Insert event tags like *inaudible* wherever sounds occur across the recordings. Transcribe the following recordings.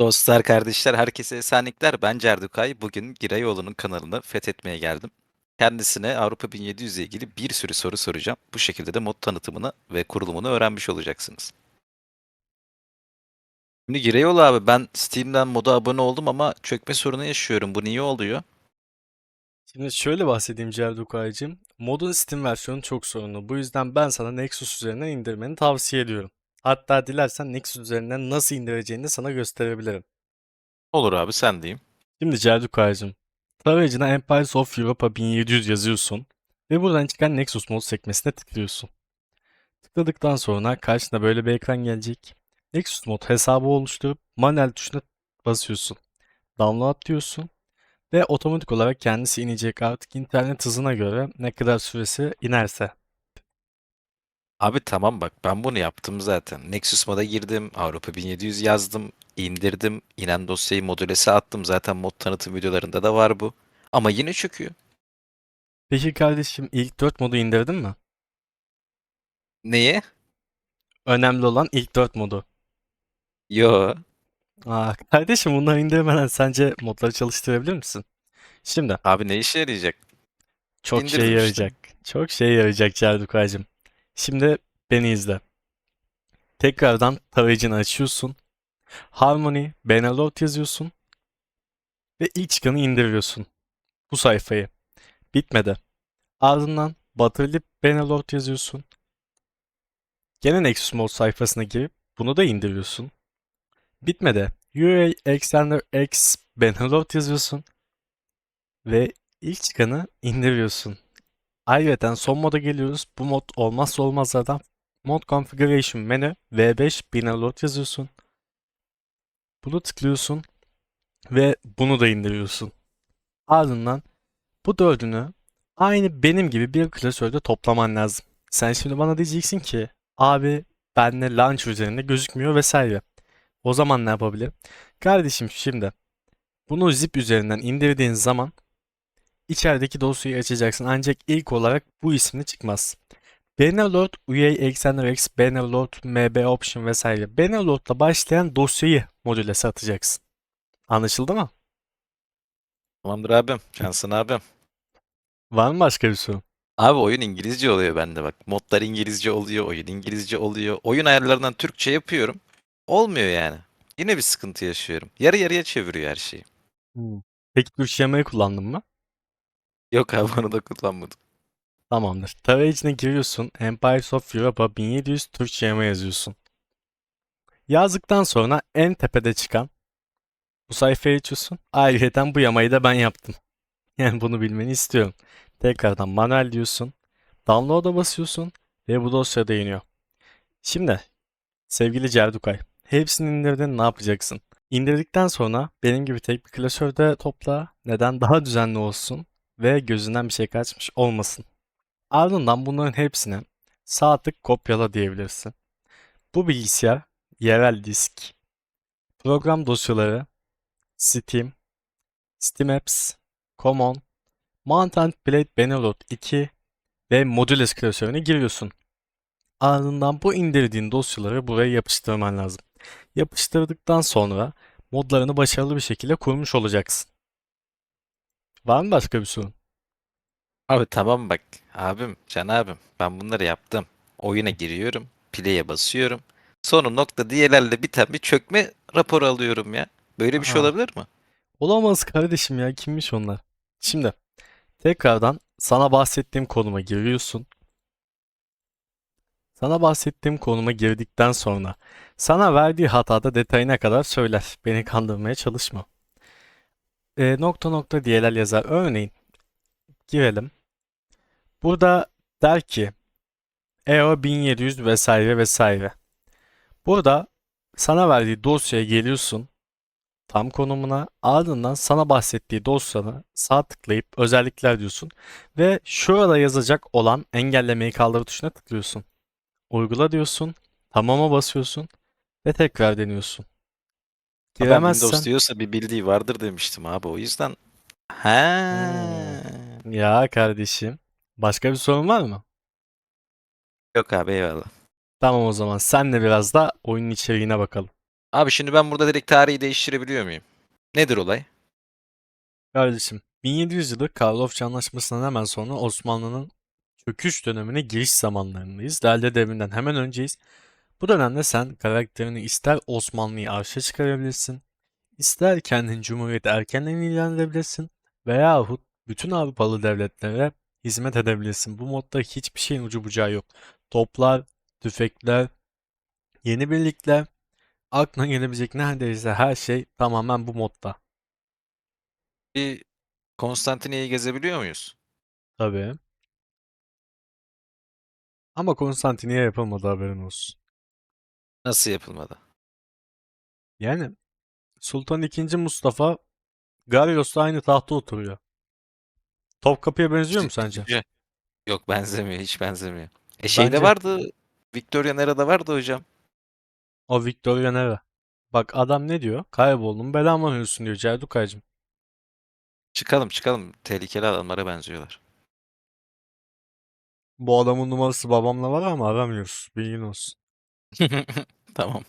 Dostlar, kardeşler, herkese esenlikler. Ben Cerdukay. Bugün Girayoğlu'nun kanalını fethetmeye geldim. Kendisine Avrupa 1700 ile ilgili bir sürü soru soracağım. Bu şekilde de mod tanıtımını ve kurulumunu öğrenmiş olacaksınız. Şimdi Girayoğlu abi ben Steam'den moda abone oldum ama çökme sorunu yaşıyorum. Bu niye oluyor? Şimdi şöyle bahsedeyim Cerdukay'cığım. Modun Steam versiyonu çok sorunlu. Bu yüzden ben sana Nexus üzerinden indirmeni tavsiye ediyorum. Hatta dilersen Nexus üzerinden nasıl indireceğini de sana gösterebilirim. Olur abi sen diyeyim. Şimdi Cerdukay'cığım. Tarayıcına Empires of Europa 1700 yazıyorsun. Ve buradan çıkan Nexus mod sekmesine tıklıyorsun. Tıkladıktan sonra karşına böyle bir ekran gelecek. Nexus mod hesabı oluşturup manuel tuşuna basıyorsun. Download diyorsun. Ve otomatik olarak kendisi inecek artık internet hızına göre ne kadar süresi inerse. Abi tamam bak ben bunu yaptım zaten. Nexus moda girdim, Avrupa 1700 yazdım, indirdim, inen dosyayı modülese attım. Zaten mod tanıtım videolarında da var bu. Ama yine çöküyor. Peki kardeşim ilk 4 modu indirdin mi? Neye? Önemli olan ilk 4 modu. Yo. Aa, kardeşim bunları indirmeden sence modları çalıştırabilir misin? Şimdi Abi ne işe yarayacak? çok İndirdim şey işte. yarayacak. Çok şey yarayacak Cerdukay'cığım. Şimdi beni izle. Tekrardan tarayıcını açıyorsun. Harmony, Benelord yazıyorsun. Ve ilk çıkanı indiriyorsun. Bu sayfayı. Bitmedi. Ardından Battlelip Benelord yazıyorsun. Gene Nexus Mod sayfasına girip bunu da indiriyorsun. Bitmedi. UA Extender X Benelord yazıyorsun. Ve ilk çıkanı indiriyorsun. Ayrıca son moda geliyoruz. Bu mod olmazsa olmazlardan Mod Configuration menü V5 Benelord yazıyorsun. Bunu tıklıyorsun ve bunu da indiriyorsun. Ardından bu dördünü aynı benim gibi bir klasörde toplaman lazım. Sen şimdi bana diyeceksin ki abi bende launch üzerinde gözükmüyor vesaire. O zaman ne yapabilirim? Kardeşim şimdi bunu zip üzerinden indirdiğin zaman içerideki dosyayı açacaksın. Ancak ilk olarak bu isimli çıkmaz. Bannerlord, UA Extender X, Bannerlord, MB Option vesaire. Bannerlord'la başlayan dosyayı modüle satacaksın. Anlaşıldı mı? Tamamdır abim. Cansın abim. Var mı başka bir soru? Abi oyun İngilizce oluyor bende bak. Modlar İngilizce oluyor, oyun İngilizce oluyor. Oyun ayarlarından Türkçe yapıyorum. Olmuyor yani. Yine bir sıkıntı yaşıyorum. Yarı yarıya çeviriyor her şeyi. Hmm. Peki Türkçemeyi kullandın mı? Yok abi onu da kullanmadım. Tamamdır. Tarayıcına giriyorsun. Empires of Europa 1700 Türkçe yama yazıyorsun. Yazdıktan sonra en tepede çıkan bu sayfayı açıyorsun. Ayrıca bu yamayı da ben yaptım. *laughs* Yani bunu bilmeni istiyorum. Tekrardan manuel diyorsun. Download'a basıyorsun ve bu dosyada iniyor. Şimdi sevgili Cerdukay, hepsini indirdin ne yapacaksın? İndirdikten sonra benim gibi tek bir klasörde topla. Neden daha düzenli olsun ve gözünden bir şey kaçmış olmasın. Ardından bunların hepsini sağ tık kopyala diyebilirsin. Bu bilgisayar yerel disk, program dosyaları, Steam, Steam Apps, Common, Mount Plate Benelot 2 ve Modules klasörüne giriyorsun. Ardından bu indirdiğin dosyaları buraya yapıştırman lazım. Yapıştırdıktan sonra modlarını başarılı bir şekilde kurmuş olacaksın. Var mı başka bir sorun? Abi tamam bak. Abim, Can abim. Ben bunları yaptım. Oyuna giriyorum. Play'e basıyorum. Sonra nokta diyelerle biten bir çökme raporu alıyorum ya. Böyle bir şey Aa. olabilir mi? Olamaz kardeşim ya kimmiş onlar? Şimdi tekrardan sana bahsettiğim konuma giriyorsun. Sana bahsettiğim konuma girdikten sonra sana verdiği hatada detayına kadar söyler. Beni kandırmaya çalışma. E, nokta nokta diyeler yazar. Örneğin girelim. Burada der ki EO 1700 vesaire vesaire. Burada sana verdiği dosyaya geliyorsun tam konumuna ardından sana bahsettiği dosyanı sağ tıklayıp özellikler diyorsun ve şurada yazacak olan engellemeyi kaldır tuşuna tıklıyorsun. Uygula diyorsun, tamama basıyorsun ve tekrar deniyorsun. Giremezsen Windows diyorsa bir bildiği vardır demiştim abi. O yüzden He. ya kardeşim başka bir sorun var mı? Yok abi eyvallah. Tamam o zaman senle biraz da oyunun içeriğine bakalım. Abi şimdi ben burada direkt tarihi değiştirebiliyor muyum? Nedir olay? Kardeşim 1700 yılı Karlofça Anlaşması'ndan hemen sonra Osmanlı'nın çöküş dönemine giriş zamanlarındayız. Lale devrinden hemen önceyiz. Bu dönemde sen karakterini ister Osmanlı'yı arşa çıkarabilirsin, ister kendin Cumhuriyeti erkenden ilan edebilirsin veyahut bütün Avrupalı devletlere hizmet edebilirsin. Bu modda hiçbir şeyin ucu bucağı yok. Toplar, tüfekler, yeni birlikler, aklına gelebilecek neredeyse her şey tamamen bu modda. Bir Konstantiniyye'yi gezebiliyor muyuz? Tabii. Ama Konstantiniye yapılmadı haberin olsun. Nasıl yapılmadı? Yani Sultan II. Mustafa Garyos'la aynı tahta oturuyor. Topkapı'ya benziyor mu sence? Yok benzemiyor, hiç benzemiyor. E şeyde Bence- vardı, Victoria Nera'da vardı hocam. O Victoria Nera. Bak adam ne diyor? Kayboldum belamı arıyorsun diyor Cerdukaycığım. Çıkalım çıkalım, tehlikeli adamlara benziyorlar. Bu adamın numarası babamla var ama aramıyoruz. Bilgin olsun. *laughs* Tamam.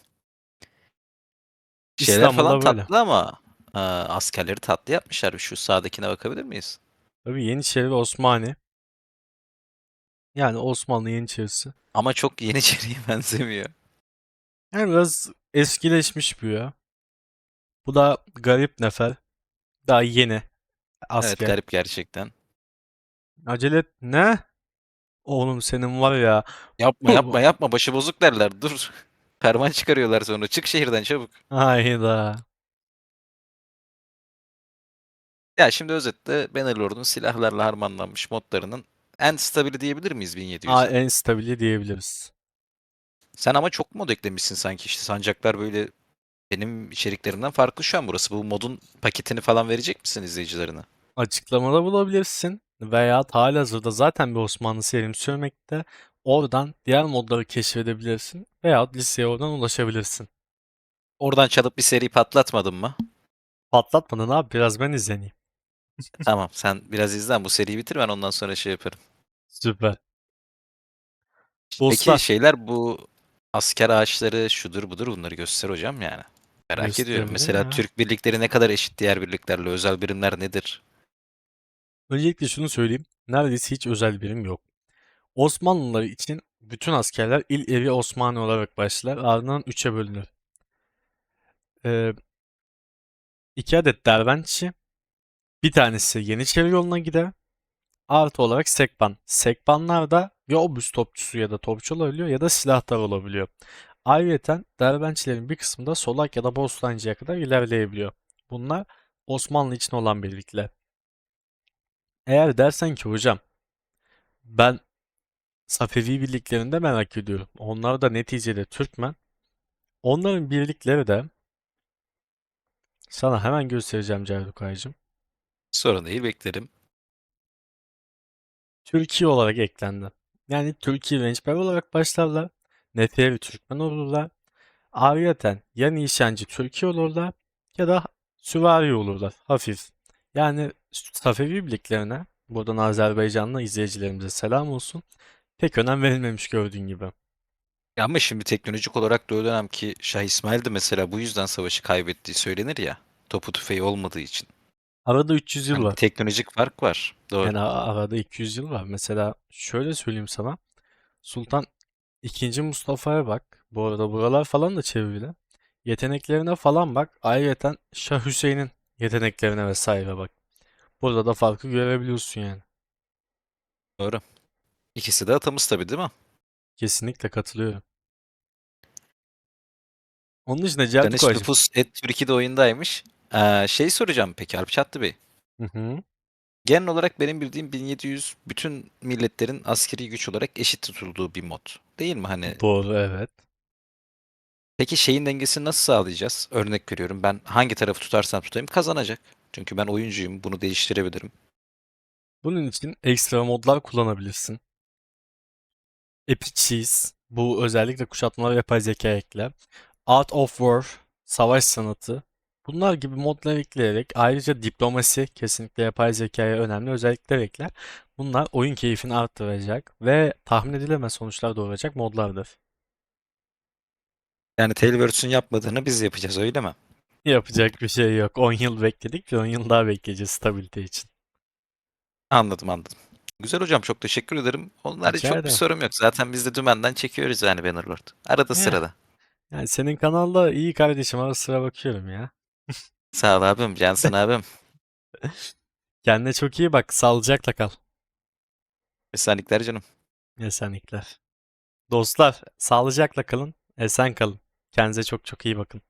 Şeyler falan böyle. tatlı ama aa, askerleri tatlı yapmışlar. Şu sağdakine bakabilir miyiz? Tabii Yeniçeri ve Osmani. Yani Osmanlı Yeniçerisi. Ama çok Yeniçeri'ye *laughs* benzemiyor. Yani biraz eskileşmiş bu ya. Bu da garip nefer. Daha yeni Evet asker. garip gerçekten. Acele et. Ne? Oğlum senin var ya. Yapma *laughs* yapma yapma başı bozuk derler. Dur. Ferman çıkarıyorlar sonra. Çık şehirden çabuk. Hayda. Ya şimdi özetle Bannerlord'un silahlarla harmanlanmış modlarının en stabili diyebilir miyiz 1700'e? Aa, en stabili diyebiliriz. Sen ama çok mod eklemişsin sanki işte sancaklar böyle benim içeriklerimden farklı şu an burası. Bu modun paketini falan verecek misin izleyicilerine? Açıklamada bulabilirsin. Veya halihazırda zaten bir Osmanlı serim sürmekte. Oradan diğer modları keşfedebilirsin. Veya listeye oradan ulaşabilirsin. Oradan çalıp bir seri patlatmadın mı? Patlatmadın abi biraz ben izleneyim. *laughs* Tamam sen biraz izlen bu seriyi bitir ben ondan sonra şey yaparım. Süper. Peki şeyler bu asker ağaçları şudur budur bunları göster hocam yani. Merak ediyorum. Gösterelim Mesela ya. Türk birlikleri ne kadar eşit diğer birliklerle özel birimler nedir? Öncelikle şunu söyleyeyim. Neredeyse hiç özel birim yok. Osmanlılar için bütün askerler il evi Osmanlı olarak başlar. Ardından üçe bölünür. Ee, iki adet dervençi. Bir tanesi Yeniçeri yoluna gider. Artı olarak sekban. Sekbanlar da ya obüs topçusu ya da topçu olabiliyor ya da silahtar olabiliyor. Ayrıca derbençilerin bir kısmı da Solak ya da Bostancı'ya kadar ilerleyebiliyor. Bunlar Osmanlı için olan birlikler. Eğer dersen ki hocam ben Safevi birliklerini de merak ediyorum. Onlar da neticede Türkmen. Onların birlikleri de sana hemen göstereceğim Cerdukaycığım. Sorun değil beklerim. Türkiye olarak eklendi. Yani Türkiye Rençber olarak başlarlar. Neferi Türkmen olurlar. Ayrıca ya nişancı Türkiye olurlar ya da süvari olurlar. Hafif. Yani Safevi birliklerine buradan Azerbaycanlı izleyicilerimize selam olsun. Pek önem verilmemiş gördüğün gibi. Ya Ama şimdi teknolojik olarak da o dönemki Şah İsmail de mesela bu yüzden savaşı kaybettiği söylenir ya. Topu tüfeği olmadığı için. Arada 300 yıl Hani var. teknolojik fark var. Doğru. Yani a- arada 200 yıl var. Mesela şöyle söyleyeyim sana. Sultan II. Mustafa'ya bak. Bu arada buralar falan da çevrili. Yeteneklerine falan bak. Ayrıca Şah Hüseyin'in yeteneklerine vesaire bak. Burada da farkı görebiliyorsun yani. Doğru. İkisi de atamız tabii değil mi? Kesinlikle katılıyorum. Onun dışında Daniş Celtikocum. Lupus et Türkiye'de oyundaymış. Ee, şey soracağım peki Alp Çatlı Bey. Hı hı. Genel olarak benim bildiğim 1700 bütün milletlerin askeri güç olarak eşit tutulduğu bir mod. Değil mi hani? Doğru evet. Peki şeyin dengesini nasıl sağlayacağız? Örnek veriyorum ben hangi tarafı tutarsam tutayım kazanacak. Çünkü ben oyuncuyum bunu değiştirebilirim. Bunun için ekstra modlar kullanabilirsin. Epic Cheese. Bu özellikle kuşatmalar yapay zeka ekle. Art of War. Savaş sanatı. Bunlar gibi modlar ekleyerek ayrıca diplomasi kesinlikle yapay zekaya önemli özellikler ekler. Bunlar oyun keyfini arttıracak ve tahmin edilemez sonuçlar doğuracak modlardır. Yani Tailwords'ün yapmadığını biz yapacağız öyle mi? Yapacak bir şey yok. 10 yıl bekledik ve 10 yıl daha bekleyeceğiz stabilite için. Anladım anladım. Güzel hocam çok teşekkür ederim. Onlar Rica çok bir ederim. sorum yok. Zaten biz de dümenden çekiyoruz yani Bannerlord. Arada Ya. sırada. Yani senin kanalda iyi kardeşim ara sıra bakıyorum ya. *laughs* Sağ ol abim. Cansın *laughs* abim. Kendine çok iyi bak. Sağlıcakla kal. Esenlikler canım. Esenlikler. Dostlar sağlıcakla kalın. Esen kalın. Kendinize çok çok iyi bakın.